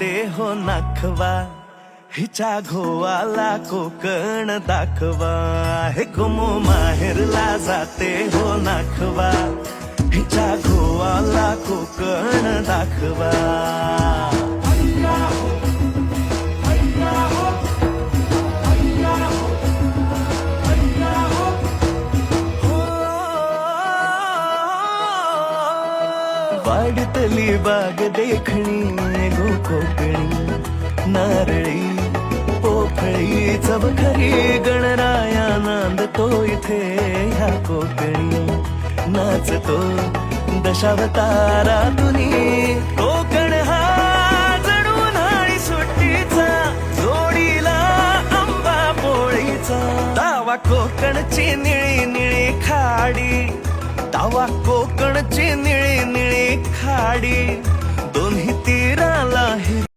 ते हो नाखवा हिच्या घोवाला कोकण दाखवा. हे कुमो माहेरला जाते हो नाखवा हिच्या घोवाला कोकण दाखवा. वाढतली बाग देखणी कोकणी नारळी पोफळी चवखरी गणराया नांदतो इथे ह्या कोकणी नाचतो दशावतारा तुनी कोकण हा जणू नाळी सुट्टीचा जोडीला आंबा पोळीचा. दावा कोकणची निळी निळी खाडी. दावा कोकणची निळी निळी खाडी.